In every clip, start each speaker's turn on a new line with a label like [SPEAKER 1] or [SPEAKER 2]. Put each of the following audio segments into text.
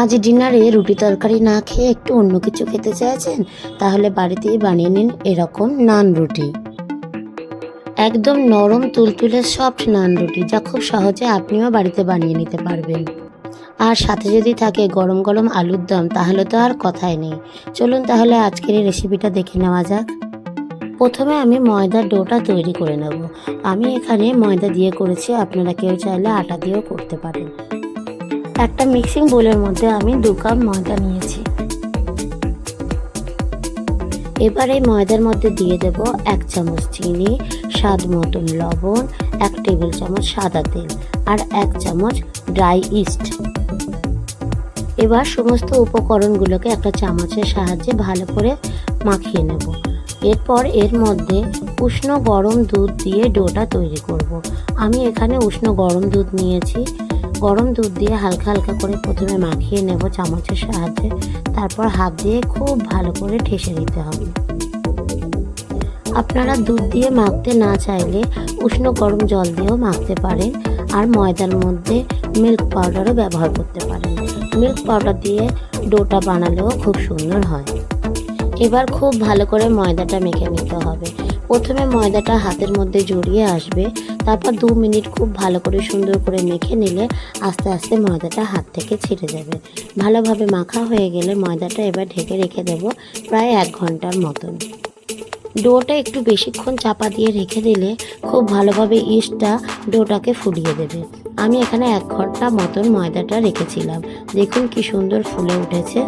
[SPEAKER 1] আজ ডিনারে রুটি তরকারি না খেয়ে একটু অন্য কিছু খেতে চাইছেন, তাহলে বাড়িতেই বানিয়ে নিন এরকম নান রুটি। একদম নরম তুলতুলে সফট নান রুটি, যা খুব সহজে আপনিও বাড়িতে বানিয়ে নিতে পারবেন। আর সাথে যদি থাকে গরম গরম আলুর দম, তাহলে তো আর কথাই নেই। চলুন তাহলে আজকের এই রেসিপিটা দেখে নেওয়া যাক। প্রথমে আমি ময়দার ডোটা তৈরি করে নেব। আমি এখানে ময়দা দিয়ে করেছি, আপনারা কেউ চাইলে আটা দিয়েও করতে পারেন। একটা মিক্সিং বোলের মধ্যে আমি দু কাপ ময়দা নিয়েছি। এবার এই ময়দার মধ্যে দিয়ে দেব এক চামচ চিনি, স্বাদ মতন লবণ, এক টেবিল চামচ সাদা তেল আর এক চামচ ড্রাই ইস্ট। এবার সমস্ত উপকরণগুলোকে একটা চামচের সাহায্যে ভালো করে মাখিয়ে নেব। এরপর এর মধ্যে উষ্ণ গরম দুধ দিয়ে ডোটা তৈরি করব। আমি এখানে উষ্ণ গরম দুধ নিয়েছি। গরম দুধ দিয়ে হালকা হালকা করে প্রথমে মাখিয়ে নেব চামচের সাহায্যে। তারপর হাত দিয়ে খুব ভালো করে ঠেসে দিতে হবে। আপনারা দুধ দিয়ে মাখতে না চাইলে উষ্ণ গরম জল দিয়েও মাখতে পারেন আর ময়দার মধ্যে মিল্ক পাউডারও ব্যবহার করতে পারেন। মিল্ক পাউডার দিয়ে ডোটা বানালেও খুব সুন্দর হয়। এবার খুব ভালো করে ময়দাটা মেখে নিতে হবে। প্রথমে ময়দাটা হাতের মধ্যে জড়িয়ে আসবে, তারপর দু মিনিট খুব ভালো করে সুন্দর করে মেখে নিলে আস্তে আস্তে ময়দাটা হাত থেকে ছিঁড়ে যাবে। ভালোভাবে মাখা হয়ে গেলে ময়দাটা এবার ঢেকে রেখে দেব প্রায় এক ঘণ্টার মতন। ডোটা একটু বেশিক্ষণ চাপা দিয়ে রেখে দিলে খুব ভালোভাবে ইস্টটা ডোটাকে ফুলিয়ে দেবে। আমি এখানে এক ঘণ্টা মতন ময়দাটা রেখেছিলাম। দেখুন কি সুন্দর ফুলে উঠেছে।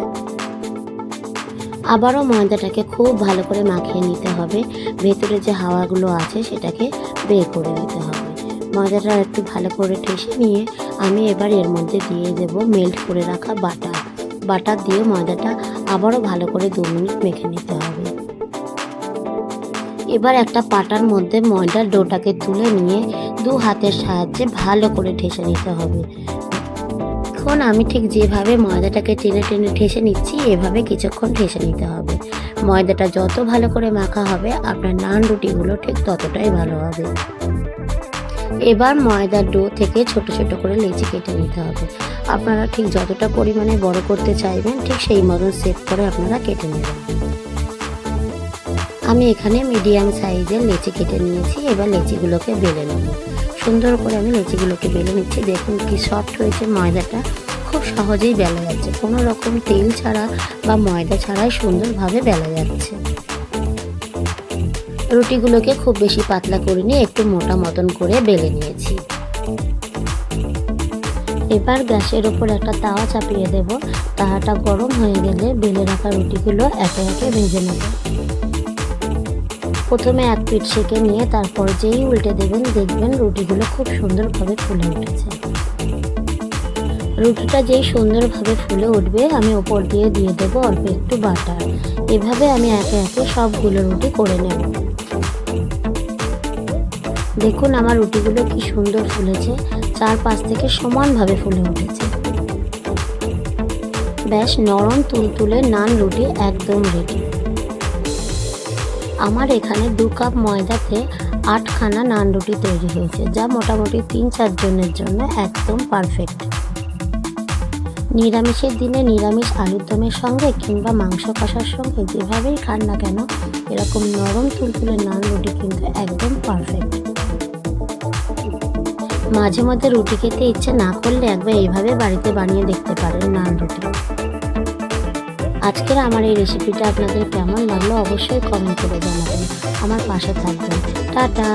[SPEAKER 1] আবারও ময়দাটাকে খুব ভালো করে মাখিয়ে নিতে হবে। ভেতরে যে হাওয়াগুলো আছে সেটাকে বের করে নিতে হবে। ময়দাটা একটু ভালো করে ঠেসে নিয়ে আমি এবার এর মধ্যে দিয়ে দেব মেল্ট করে রাখা বাটার বাটার দিয়ে ময়দাটা আবারও ভালো করে দু মিনিট মেখে নিতে হবে। এবার একটা পাটার মধ্যে ময়দার ডোটাকে তুলে নিয়ে দু হাতের সাহায্যে ভালো করে ঠেসে নিতে হবে। এখন আমি ঠিক যেভাবে ময়দাটাকে টেনে টেনে ঠেসে নিচ্ছি, এভাবে কিছুক্ষণ ঠেসে নিতে হবে। ময়দাটা যত ভালো করে মাখা হবে, আপনার নান রুটিগুলো ঠিক ততটাই ভালো হবে। এবার ময়দার ডো থেকে ছোট ছোট করে লেচি কেটে নিতে হবে। আপনারা ঠিক যতটা পরিমাণে বড় করতে চাইবেন, ঠিক সেই মতন সেট করে আপনারা কেটে নেবেন। আমি এখানে মিডিয়াম সাইজের লেচি কেটে নিয়েছি, এবার লেচিগুলোকে বেলে নেব। সুন্দর করে আমি লেচিগুলোকে বেলে নিচ্ছি। দেখুন কি সফট হয়েছে ময়দাটা। খুব সহজেই বেলা যাচ্ছে। কোনো রকম তেল ছাড়া বা ময়দা ছাড়াই সুন্দরভাবে বেলা যাচ্ছে। রুটিগুলোকে খুব বেশি পাতলা করে নিয়ে একটু মোটা মতন করে বেলে নিয়েছি। এবার গ্যাসের ওপর একটা তাওয়া চাপিয়ে দেব। তাওয়াটা গরম হয়ে গেলে বেলে রাখা রুটিগুলো একে একে ভেজে নেব। প্রথমে এক পিঠ সেঁকে নিয়ে তারপর যেই উল্টে দেবেন, দেখবেন রুটিগুলো খুব সুন্দরভাবে ফুলে উঠেছে। রুটিটা যেই সুন্দরভাবে ফুলে উঠবে, আমি ওপর দিয়ে দিয়ে দেবো অল্প একটু বাটার। এভাবে আমি একে একে সবগুলো রুটি করে নেব। দেখুন আমার রুটিগুলো কি সুন্দর ফুলেছে চার পাশ থেকে সমানভাবে ফুলে উঠেছে। ব্যাস, নরম তুলতুলে নান রুটি একদম রেডি আমার এখানে দু কাপ ময়দাতে আটখানা নান রুটি তৈরি হয়েছে, যা মোটামুটি তিন চারজনের জন্য একদম পারফেক্ট নিরামিষের দিনে নিরামিষ আলুর দমের সঙ্গে কিংবা মাংস কষার সঙ্গে যেভাবেই খান না কেন, এরকম নরম তুলতুলে নান রুটি কিন্তু একদম পারফেক্ট মাঝে মধ্যে রুটি খেতে ইচ্ছে না করলে একবার এইভাবে বাড়িতে বানিয়ে দেখতে পারেন নান রুটি আজকের আমার এই রেসিপিটা আপনাদের কেমন লাগল অবশ্যই কমেন্ট করে জানাবেন। আমার পাশে থাকবেন। টাটা!